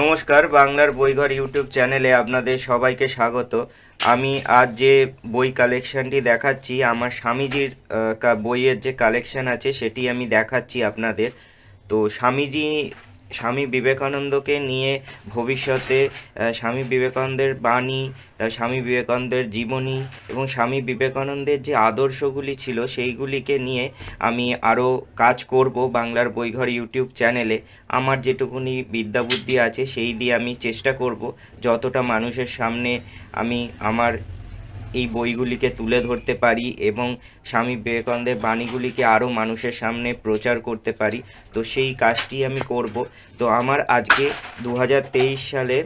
নমস্কার, বাংলার বইঘর ইউটিউব চ্যানেলে আপনাদের সবাইকে স্বাগত। আমি আজ যে বই কালেকশনটি দেখাচ্ছি, আমার স্বামীজির বইয়ের যে কালেকশান আছে, সেটি আমি দেখাচ্ছি আপনাদের। তো স্বামীজি স্বামী বিবেকানন্দকে নিয়ে ভবিষ্যতে স্বামী বিবেকানন্দের বাণী স্বামী বিবেকানন্দের জীবনী এবং স্বামী বিবেকানন্দের যে আদর্শগুলি ছিল সেইগুলিকে নিয়ে আমি আরও কাজ করব বাংলার বইঘর ইউটিউব চ্যানেলে। আমার যেটুকুনি বিদ্যা বুদ্ধি আছে সেই দিয়ে আমি চেষ্টা করব যতটা মানুষের সামনে আমি আমার এই বইগুলিকে তুলে ধরতে পারি এবং স্বামী বিবেকানন্দের বাণীগুলিকে আরও মানুষের সামনে প্রচার করতে পারি। তো সেই কাজটি আমি করব। তো আমার আজকে দু হাজার তেইশ সালে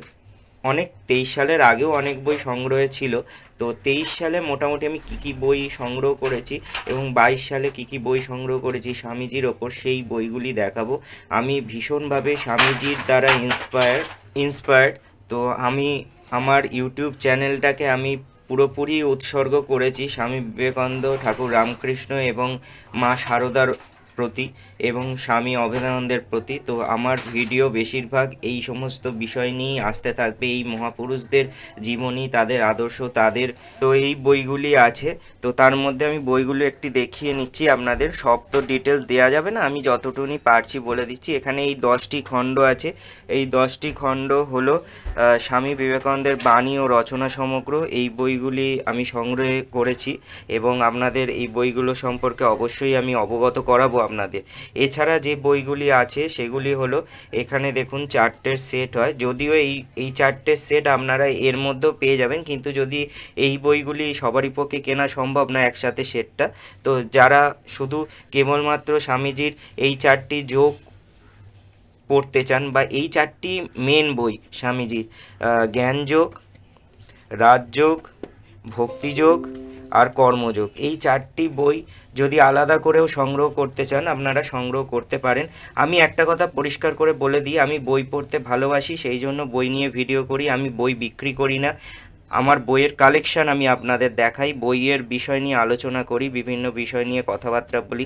অনেক তেইশ সালের আগেও অনেক বই সংগ্রহে ছিল। তো তেইশ সালে মোটামুটি আমি কী কী বই সংগ্রহ করেছি এবং বাইশ সালে কী কী বই সংগ্রহ করেছি স্বামীজির ওপর সেই বইগুলি দেখাবো। আমি ভীষণভাবে স্বামীজির দ্বারা ইন্সপায়ার ইন্সপায়ার্ড তো আমি আমার ইউটিউব চ্যানেলটাকে আমি পুরোপুরি উৎসর্গ করেছি স্বামী বিবেকানন্দ ঠাকুর রামকৃষ্ণ এবং মা শারদার প্রতি এবং স্বামী অভেদানন্দের প্রতি। তো আমার ভিডিও বেশিরভাগ এই সমস্ত বিষয় নিয়েই আসতে থাকবে। এই মহাপুরুষদের জীবনী, তাদের আদর্শ, তাদের তো এই বইগুলি আছে। তো তার মধ্যে আমি বইগুলো একটি দেখিয়ে নিচ্ছি। আপনাদের সব তো ডিটেলস দেওয়া যাবে না, আমি যতটুকুনি পারছি বলে দিচ্ছি। এখানে এই দশটি খণ্ড আছে। এই দশটি খণ্ড হলো স্বামী বিবেকানন্দের বাণী ও রচনা সমগ্র। এই বইগুলি আমি সংগ্রহ করেছি এবং আপনাদের এই বইগুলো সম্পর্কে অবশ্যই আমি অবগত করাবো। আপনাদের এছাড়া যে বইগুলি আছে, সেগুলি হলো, এখানে দেখুন চারটের সেট হয়। যদিও এই এই চারটের সেট আপনারা এর মধ্যেও পেয়ে যাবেন, কিন্তু যদি এই বইগুলি সবারই পক্ষে কেনা সম্ভব না একসাথে সেটটা তো যারা শুধু কেবলমাত্র স্বামীজির এই চারটি যোগ পড়তে চান বা এই চারটি মেন বই, স্বামীজির জ্ঞানযোগ, রাজযোগ, ভক্তিযোগ আর কর্মযোগ। এই চারটি বই যদি আলাদা করেও সংগ্রহ করতে চান, আপনারা সংগ্রহ করতে পারেন। আমি একটা কথা পরিষ্কার করে বলে দিই, আমি বই পড়তে ভালোবাসি, সেই জন্য বই নিয়ে ভিডিও করি, আমি বই বিক্রি করি না। আমার বইয়ের কালেকশান আমি আপনাদের দেখাই, বইয়ের বিষয় নিয়ে আলোচনা করি, বিভিন্ন বিষয় নিয়ে কথাবার্তা বলি।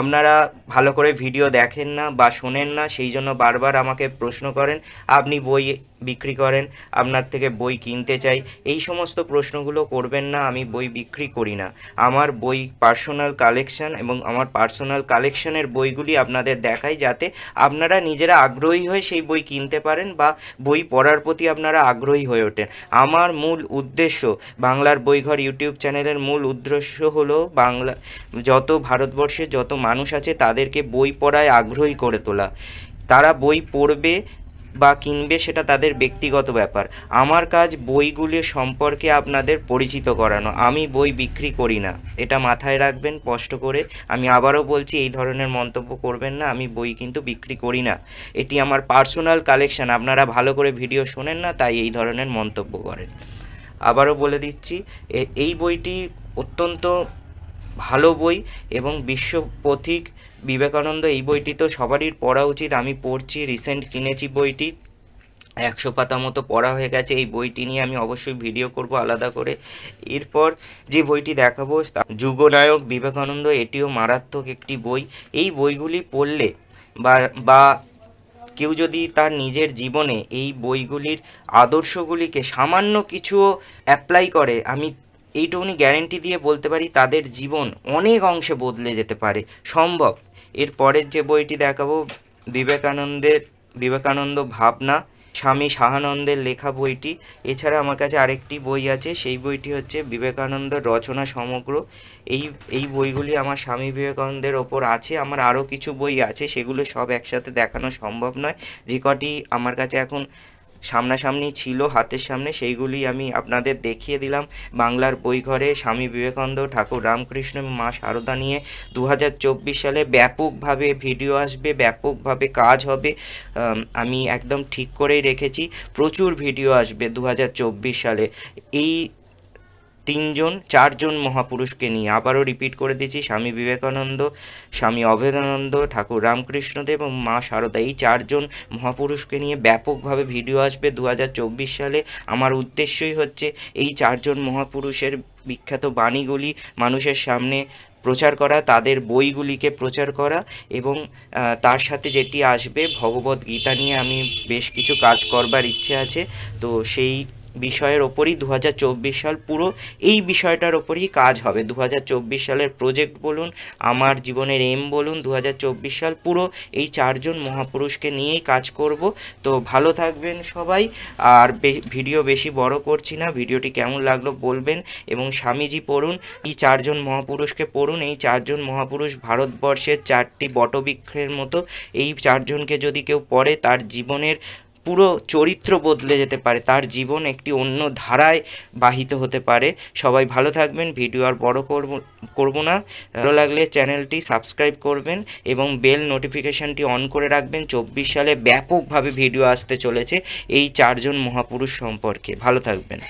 আপনারা ভালো করে ভিডিও দেখেন না বা শোনেন না, সেই জন্য বারবার আমাকে প্রশ্ন করেন, আপনি বই বিক্রি করেন, আপনার থেকে বই কিনতে চাই, এই সমস্ত প্রশ্নগুলো করবেন না, আমি বই বিক্রি করি না। আমার বই পার্সোনাল কালেকশন এবং আমার পার্সোনাল কালেকশনের বইগুলি আপনাদের দেখাই যাতে আপনারা নিজেরা আগ্রহী হয়ে সেই বই কিনতে পারেন বা বই পড়ার প্রতি আপনারা আগ্রহী হয়ে ওঠেন। আমার মূল উদ্দেশ্য বাংলার বইঘর ইউটিউব চ্যানেলের মূল উদ্দেশ্য হলো বাংলা, যত ভারতবর্ষে যত মানুষ আছে তাদেরকে বই পড়ায় আগ্রহী করে তোলা। তারা বই পড়বে বা কিনবে সেটা তাদের ব্যক্তিগত ব্যাপার। আমার কাজ বইগুলি সম্পর্কে আপনাদের পরিচিত করানো। আমি বই বিক্রি করি না। এটা মাথায় রাখবেন, স্পষ্ট করে। আমি আবারও বলছি, এই ধরনের মন্তব্য করবেন না। আমি বই কিন্তু বিক্রি করি না। এটি আমার পার্সোনাল কালেকশন। আপনারা ভালো করে ভিডিও শোনেন না, তাই এই ধরনের মন্তব্য করেন। আবারও বলে দিচ্ছি এই বইটি অত্যন্ত ভালো বই এবং বিশ্ব পথিক বিবেকানন্দ, এই বইটি তো সবারই পড়া উচিত। আমি পড়ছি রিসেন্ট কিনেছি বইটি। একশো পাতা মতো পড়া হয়ে গেছে। এই বইটি নিয়ে আমি অবশ্যই ভিডিও করব আলাদা করে। এরপর যে বইটি দেখাবো যুগনায়ক বিবেকানন্দ, এটিও মারাত্মক একটি বই। এই বইগুলি পড়লে বা বা কেউ যদি তার নিজের জীবনে এই বইগুলির আদর্শগুলিকে সামান্য কিছুও অ্যাপ্লাই করে, আমি এইটুকুনি গ্যারেন্টি দিয়ে বলতে পারি, তাদের জীবন অনেক অংশে বদলে যেতে পারে। সম্ভব। এর পরের যে বইটি দেখাবো, বিবেকানন্দের, বিবেকানন্দ ভাবনা, স্বামী সাহানন্দের লেখা বইটি। এছাড়া আমার কাছে আরেকটি বই আছে, সেই বইটি হচ্ছে বিবেকানন্দ রচনা সমগ্র। এই এই বইগুলি আমার স্বামী বিবেকানন্দের ওপর আছে, আমার আরও কিছু বই আছে, সেগুলো সব একসাথে দেখানো সম্ভব নয়। যে কটি আমার কাছে এখন সামনাসামনি ছিল, হাতের সামনে সেইগুলি আমি আপনাদের দেখিয়ে দিলাম। বাংলার বইঘরে স্বামী বিবেকানন্দ, ঠাকুর রামকৃষ্ণ মা সারদা নিয়ে দু হাজার চব্বিশ সালে ব্যাপকভাবে ভিডিও আসবে, ব্যাপকভাবে কাজ হবে, আমি একদম ঠিক করেই রেখেছি। প্রচুর ভিডিও আসবে দু হাজার চব্বিশ সালে। এই তিনজন, চারজন মহাপুরুষকে নিয়ে। আবারও রিপিট করে দিচ্ছি, স্বামী বিবেকানন্দ, স্বামী অভেদানন্দ, ঠাকুর রামকৃষ্ণদেব এবং মা শারদা এই চারজন মহাপুরুষকে নিয়ে ব্যাপকভাবে ভিডিও আসবে দু হাজার চব্বিশ সালে। আমার উদ্দেশ্যই হচ্ছে এই চারজন মহাপুরুষের বিখ্যাত বাণীগুলি মানুষের সামনে প্রচার করা, তাদের বইগুলিকে প্রচার করা এবং তার সাথে যেটি আসবে ভগবত গীতা নিয়ে আমি বেশ কিছু কাজ করবার ইচ্ছে আছে। তো সেই বিষয়ের ওপরই দু হাজার চব্বিশ সাল পুরো এই বিষয়টার ওপরই কাজ হবে। দু হাজার চব্বিশ সালের প্রজেক্ট বলুন, আমার জীবনের এম বলুন দু হাজার চব্বিশ সাল পুরো এই চারজন মহাপুরুষকে নিয়েই কাজ করব। তো ভালো থাকবেন সবাই, আর ভিডিও বেশি বড় করছি না, ভিডিওটি কেমন লাগল বলবেন এবং স্বামীজি পড়ুন, এই চারজন মহাপুরুষকে পড়ুন, এই চারজন মহাপুরুষ ভারতবর্ষের চারটি বটবৃক্ষের মতো, এই চারজনকে যদি কেউ পড়ে তার জীবনের পুরো চরিত্র বদলে যেতে পারে, তার জীবন একটি অন্য ধারায় বাহিত হতে পারে। সবাই ভালো থাকবেন, ভিডিও আর বড় করব, করব না। ভালো লাগলে চ্যানেলটি সাবস্ক্রাইব করবেন এবং বেল নোটিফিকেশানটি অন করে রাখবেন। চব্বিশ সালে ব্যাপকভাবে ভিডিও আসতে চলেছে এই চারজন মহাপুরুষ সম্পর্কে। ভালো থাকবেন।